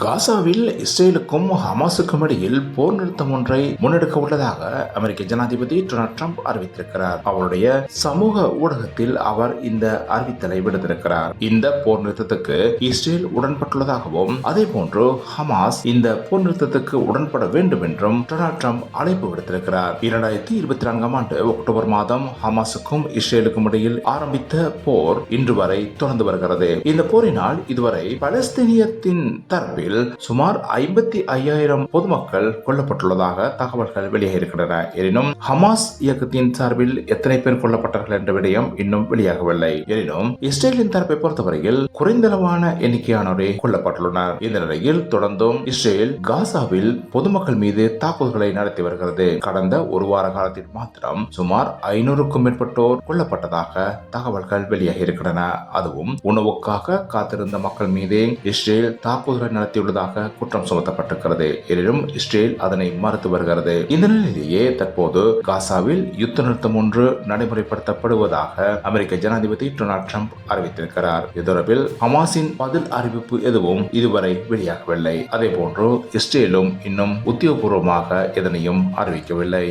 காசாவில் இஸ்ரேலுக்கும் ஹமாஸுக்கும் இடையில் போர் நிறுத்தம் ஒன்றை முன்னெடுக்க உள்ளதாக அமெரிக்க ஜனாதிபதி டொனால்ட் ட்ரம்ப் அறிவித்திருக்கிறார். அவருடைய சமூக ஊடகத்தில் அவர் இந்த அறிவித்தலை விடுத்திருக்கிறார். இந்த போர் நிறுத்தத்துக்கு இஸ்ரேல் உடன்பட்டுள்ளதாகவும் அதே போன்று ஹமாஸ் இந்த போர் நிறுத்தத்துக்கு உடன்பட வேண்டும் என்றும் டொனால்ட் ட்ரம்ப் அழைப்பு விடுத்திருக்கிறார். இரண்டாயிரத்தி இருபத்தி நான்காம் ஆண்டு அக்டோபர் மாதம் ஹமாஸுக்கும் இஸ்ரேலுக்கும் இடையில் ஆரம்பித்த போர் இன்று வரை தொடர்ந்து வருகிறது. இந்த போரினால் இதுவரை பலஸ்தீனியத்தின் தரப்பில் சுமார் ஐம்பத்தி ஐயாயிரம் பொதுமக்கள் கொல்லப்பட்டுள்ளதாக தகவல்கள் வெளியாகியிருக்கின்றன. எனினும் ஹமாஸ் இயக்கத்தின் சார்பில் எத்தனை பேர் கொல்லப்பட்டார்கள் என்ற விடயம் இன்னும் வெளியாகவில்லை. எனினும் இஸ்ரேலின் தரப்பை பொறுத்தவரையில் குறைந்தளவான எண்ணிக்கையானோரே கொல்லப்பட்டுள்ளனர். இந்த நிலையில் தொடர்ந்தும் இஸ்ரேல் காசாவில் பொதுமக்கள் மீது தாக்குதல்களை நடத்தி வருகிறது. கடந்த ஒரு வார காலத்தில் மாத்திரம் சுமார் ஐநூறுக்கும் மேற்பட்டோர் கொல்லப்பட்டதாக தகவல்கள் வெளியாகியிருக்கின்றன. அதுவும் உணவுக்காக காத்திருந்த மக்கள் மீது இஸ்ரேல் தாக்குதலை நடத்தியுள்ளதாக குற்றம் சுமத்தப்பட்டிருக்கிறது. எனினும் இஸ்ரேல் அதனை மறுத்து வருகிறது. இந்த நிலையிலேயே தற்போது காசாவில் யுத்த நிறுத்தம் ஒன்று நடைமுறைப்படுத்தப்படுவதாக அமெரிக்க ஜனாதிபதி டொனால்ட் ட்ரம்ப் அறிவித்திருக்கிறார். இது தொடர்பில் ஹமாஸின் பதில் அறிவிப்பு எதுவும் இதுவரை வெளியாகவில்லை. அதே போன்று இஸ்ரேலும் இன்னும் உத்தியோகபூர்வமாக எதனையும் அறிவிக்கவில்லை.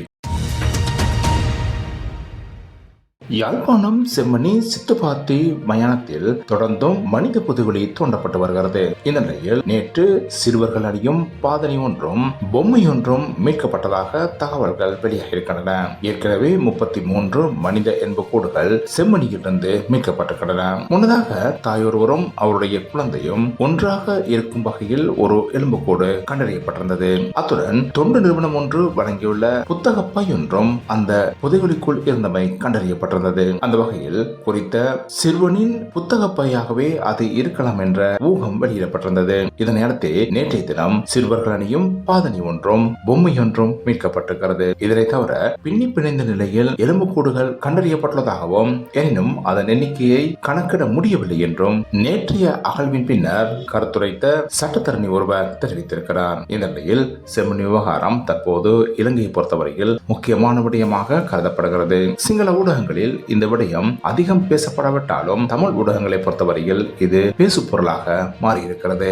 யாழ்ப்பாணம் செம்மணி சித்துப்பாத்தி மயானத்தில் தொடர்ந்தும் மனித புதுவெளி தோண்டப்பட்டு வருகிறது. இந்த நிலையில் நேற்று சிறுவர்கள் அணியும் பாதனை ஒன்றும் பொம்மை ஒன்றும் மீட்கப்பட்டதாக தகவல்கள் வெளியாகியிருக்கின்றன. ஏற்கனவே முப்பத்தி மூன்று மனித எண்புக்கூடுகள் செம்மணியிலிருந்து மீட்கப்பட்டிருக்கின்றன. முன்னதாக தாயொருவரும் அவருடைய குழந்தையும் ஒன்றாக இருக்கும் வகையில் ஒரு எலும்புக்கூடு கண்டறியப்பட்டிருந்தது. அத்துடன் தொண்டு நிறுவனம் ஒன்று வழங்கியுள்ள புத்தக பையொன்றும் ஒன்றும் அந்த புதைகுழிக்குள் இருந்தமை கண்டறியப்பட்டிருந்தது அந்த வகையில் குறித்த சிறுவனின் புத்தக பையாகவே அது இருக்கலாம் என்ற ஊகம் வெளியிடப்பட்டிருந்தது. இதனையடுத்து நேற்றைய தினம் சிறுவர்கள் அணியும் பாதணி ஒன்றும் பொம்மை ஒன்றும் மீட்கப்பட்டிருக்கிறது. இதனை தவிர பின்னி பிணைந்த நிலையில் எலும்புக்கூடுகள் கண்டறியப்பட்டுள்ளதாகவும் எனினும் அதன் எண்ணிக்கையை கணக்கிட முடியவில்லை என்றும் நேற்றைய அகழ்வின் பின்னர் கருத்துரைத்த சட்டத்தரணி ஒருவர் தெரிவித்திருக்கிறார். இந்த நிலையில் செம்மணி விவகாரம் தற்போது இலங்கையை பொறுத்தவரையில் முக்கியமான விடயமாக கருதப்படுகிறது. சிங்கள ஊடகங்களில் ஊடகங்களில் இந்த விடயம் அதிகம் பேசப்படாவிட்டாலும் தமிழ் ஊடகங்களை பொறுத்தவரையில் இது பேசு பொருளாக மாறியிருக்கிறது.